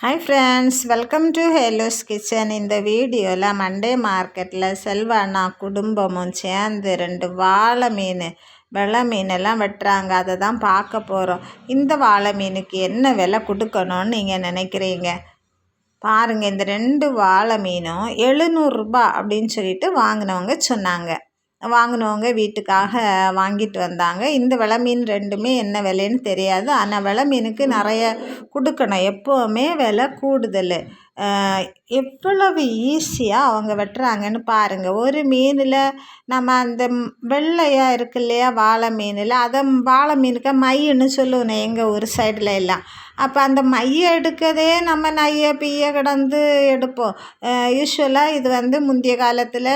Hi friends welcome to ஹேலோஸ் kitchen இந்த வீடியோவில் மண்டே மார்க்கெட்டில் செல்வானா குடும்பமும் சேர்ந்து ரெண்டு வாழை மீன் வெள்ளை மீனெல்லாம் வெட்டுறாங்க. அதை தான் பார்க்க போகிறோம் இந்த வாழை மீனுக்கு என்ன விலை கொடுக்கணும்னு நீங்கள் நினைக்கிறீங்க? பாருங்கள் இந்த ரெண்டு வாழை மீனும் எழுநூறுரூபா அப்படின்னு சொல்லிட்டு வாங்கினவங்க சொன்னாங்க. வாங்கினவங்க வீட்டுக்காக வாங்கிட்டு வந்தாங்க. இந்த விலை மீன் ரெண்டுமே என்ன விலைன்னு தெரியாது. ஆனால் விலை மீனுக்கு நிறைய கொடுக்கணும். எப்போவுமே விலை கூடுதல். எவ்வளவு ஈஸியாக அவங்க வெட்டுறாங்கன்னு பாருங்கள் ஒரு மீனில் நம்ம அந்த வெள்ளையாக இருக்கு இல்லையா வாழை மீனில் அதை வாழை மீனுக்கு மைன்னு சொல்லுவோம் எங்கள் ஊர் சைடில் எல்லாம். அப்போ அந்த மையை எடுக்கதே நம்ம நைய பிய கிடந்து எடுப்போம். யூஸ்வலாக இது வந்து முந்தைய காலத்தில்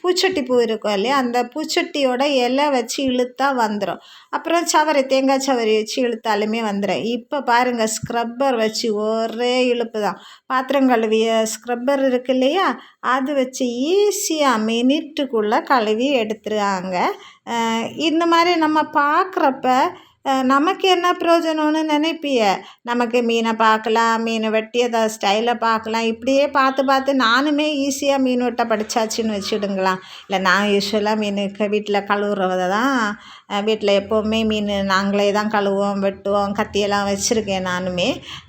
பூச்சட்டி பூ இருக்கும் இல்லையா அந்த பூச்சட்டியோட இலை வச்சு இழுத்தா வந்துடும் அப்புறம் சவரி தேங்காய் சவரி வச்சு இழுத்தாலுமே வந்துடும் இப்போ பாருங்கள் ஸ்க்ரப்பர் வச்சு ஒரே இழுப்பு தான். பாத்திரம் கழுவிய ஸ்க்ரப்பர் இருக்கு இல்லையா? அது வச்சு ஈஸியாக மினிட்டுக்குள்ளே கழுவி எடுத்துருவாங்க. இந்த மாதிரி நம்ம பார்க்குறப்ப நமக்கு என்ன பிரயோஜனம்னு நினைப்பிய? நமக்கு மீனை பார்க்கலாம் மீன் வெட்டி அதை ஸ்டைலை பார்க்கலாம். இப்படியே பார்த்து பார்த்து நானுமே ஈஸியாக மீன் வெட்ட படித்தாச்சுன்னு வச்சுடுங்களாம். இல்லை நான் யூஸ்வலாக மீன் வீட்டில் கழுவுறதை தான் வீட்டில் எப்போவுமே மீன் நாங்களே தான் கழுவுவோம் வெட்டுவோம் கத்தியெல்லாம் வச்சுருக்கேன் நானுமே.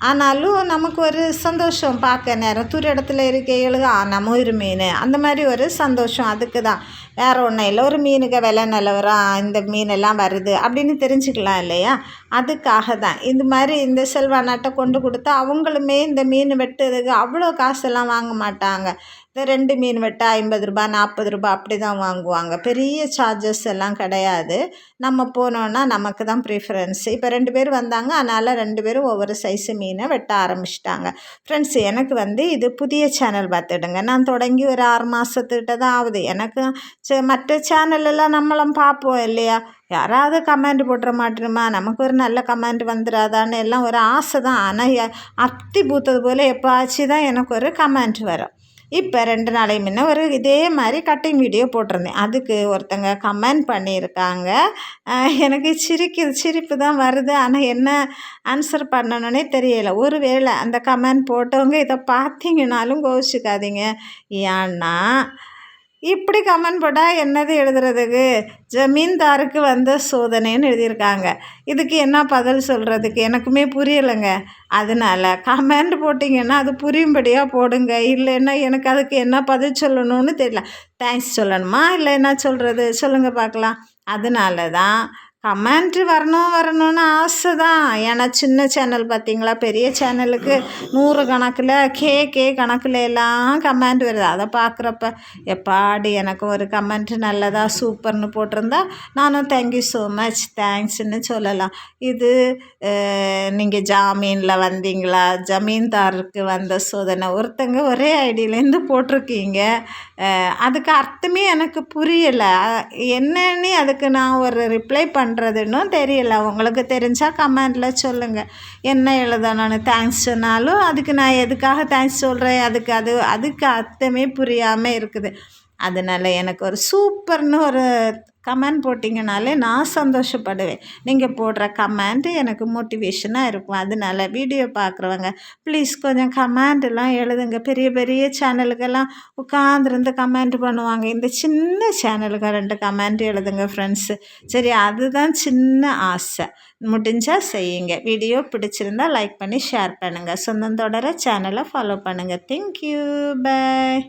ஆனாலும் நமக்கு ஒரு சந்தோஷம். பார்க்க நேரம் துரு இடத்துல இருக்க எழுக நம்ம ஒரு மீன். அந்த மாதிரி ஒரு சந்தோஷம். அதுக்கு தான். வேறு ஒன்றும் இல்லை. ஒரு மீனுக்கு விலை நிலவரம் இந்த மீனெல்லாம் வருது அப்படின்னு தெரிஞ்சுக்கலாம் இல்லையா? அதுக்காக தான். இந்த மாதிரி இந்த செல்வானாட்டை கொண்டு கொடுத்தா அவங்களுமே இந்த மீன் வெட்டுறதுக்கு அவ்வளோ காசெல்லாம் வாங்க மாட்டாங்க. இந்த ரெண்டு மீன் வெட்ட ஐம்பது ரூபா நாற்பது ரூபா அப்படி தான் வாங்குவாங்க. பெரிய சார்ஜஸ் எல்லாம் கிடையாது. நம்ம போனோன்னா நமக்கு தான் ப்ரிஃபரன்ஸ் இப்போ ரெண்டு பேர் வந்தாங்க அதனால் ரெண்டு பேரும் ஒவ்வொரு சைஸு மீனை வெட்ட ஆரம்பிச்சிட்டாங்க. ஃப்ரெண்ட்ஸ் எனக்கு வந்து இது புதிய சேனல் பார்த்துடுங்க. நான் தொடங்கி ஒரு ஆறு மாதத்துக்கிட்ட தான் ஆகுது. எனக்கு மற்ற சேனலெல்லாம் நம்மளும் பார்ப்போம் இல்லையா யாராவது கமெண்ட் போட்டுற மாட்டேருமா நமக்கு ஒரு நல்ல கமெண்ட் வந்துடாதான்னு எல்லாம் ஒரு ஆசை தான் ஆனால் அத்தி பூத்தது போல் எப்பாச்சு தான் எனக்கு ஒரு கமெண்ட் வரும் இப்போ ரெண்டு நாளை முன்ன ஒரு இதே மாதிரி கட்டிங் வீடியோ போட்டிருந்தேன் அதுக்கு ஒருத்தங்க கமெண்ட் பண்ணியிருக்காங்க எனக்கு சிரிக்கு சிரிப்பு தான் வருது ஆனால் என்ன ஆன்சர் பண்ணணுன்னே தெரியலை ஒரு வேளை அந்த கமெண்ட் போட்டவங்க இதை பார்த்தீங்கனாலும் கோவிச்சுக்காதீங்க ஏன்னா இப்படி கமெண்ட் போட்டால் என்னது எழுதுறதுக்கு? ஜமீன்தாருக்கு வந்த சோதனைன்னு எழுதியிருக்காங்க. இதுக்கு என்ன பதில் சொல்கிறதுக்கு எனக்குமே புரியலைங்க. அதனால் கமெண்ட் போட்டிங்கன்னா அது புரியும்படியாக போடுங்க. இல்லைன்னா எனக்கு அதுக்கு என்ன பதில் சொல்லணும்னு தெரியல. தேங்க்ஸ் சொல்லணுமா? இல்லை என்ன சொல்கிறது சொல்லுங்கள் பார்க்கலாம். அதனால தான் கமெண்ட் வரணும் வரணும்னு ஆசை தான் ஏன்னா சின்ன சேனல் பார்த்திங்களா பெரிய சேனலுக்கு நூறு கணக்கில் கே கே கணக்கில் எல்லாம் கமெண்ட் வருது. அதை பார்க்குறப்ப எப்பாடி எனக்கு ஒரு கமெண்ட் நல்லதாக சூப்பர்னு போட்டிருந்தா நானும் தேங்க்யூ ஸோ மச் தேங்க்ஸ்ன்னு சொல்லலாம். இது நீங்கள் ஜாமீனில் வந்தீங்களா? ஜமீன்தாருக்கு வந்த சோதனை. ஒருத்தங்க ஒரே ஐடியிலேருந்து போட்டிருக்கீங்க. அதுக்கு அர்த்தமே எனக்கு புரியலை. என்னன்னு அதுக்கு நான் ஒரு ரிப்ளை பண்ணுறேன் பண்ணுறதுன்னு தெரியல. உங்களுக்கு தெரிஞ்சால் கமெண்டில் சொல்லுங்கள் என்ன எழுதணும்னு தேங்க்ஸ் சொன்னாலும் அதுக்கு நான் எதுக்காக தேங்க்ஸ் சொல்கிறேன் அதுக்கு அது அதுக்கு அர்த்தமே புரியாமல் இருக்குது. அதனால் எனக்கு ஒரு சூப்பர்னு ஒரு கமெண்ட் போட்டிங்கனாலே நான் சந்தோஷப்படுவேன். நீங்கள் போடுற கமெண்ட் எனக்கு மோட்டிவேஷனாக இருக்கும். அதனால வீடியோ பார்க்குறவங்க ப்ளீஸ் கொஞ்சம் கமெண்ட்லாம் எழுதுங்க. பெரிய பெரிய சேனலுக்கெல்லாம் உட்காந்துருந்து கமெண்ட் பண்ணுவாங்க. இந்த சின்ன சேனலுக்கு ரெண்டு கமெண்ட் எழுதுங்க ஃப்ரெண்ட்ஸு சரி அதுதான் சின்ன ஆசை. முடிஞ்சால் செய்யுங்க. வீடியோ பிடிச்சிருந்தால் லைக் பண்ணி ஷேர் பண்ணுங்கள் சொந்தம் தொடர சேனலை ஃபாலோ பண்ணுங்கள் தேங்க்யூ பாய்